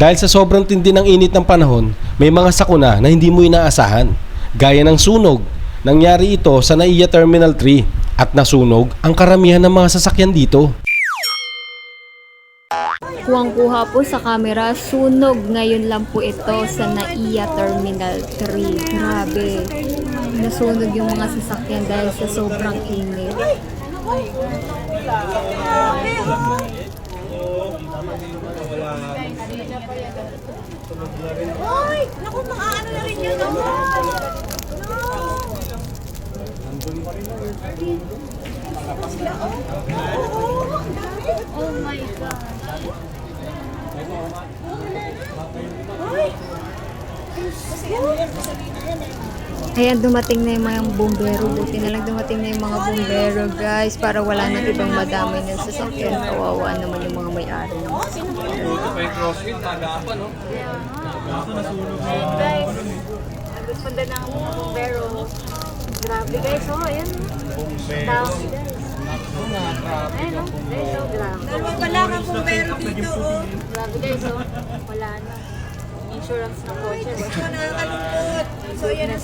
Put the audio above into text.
Dahil sa sobrang tindi ng init ng panahon, may mga sakuna na hindi mo inaasahan. Gaya ng sunog. Nangyari ito sa Naiya Terminal 3 at nasunog ang karamihan ng mga sasakyan dito. Kuwang-kuha po sa camera, sunog ngayon lang po ito sa NAIA Terminal 3. Grabe. Nasunog yung mga sasakyan dahil sa sobrang init. Ay! Naku, makaano na rin yun. Oh my God. Ayan, dumating na yung mga bumbero. Buti na lang dumating na yung mga bumbero, guys. Para wala nang ibang madamay ng sasakyan. Kawawa naman yung mga may-ari ng Guys, nagpunta ng bumbero. Grabe guys, oh, ayan. Dami guys. Ayan, oh. Oh. Dalawa pala ka bumbero dito, oh. Grabe guys, oh. Wala na. Insurance ng kotse. Ito, nakakalungkot. So, yan ang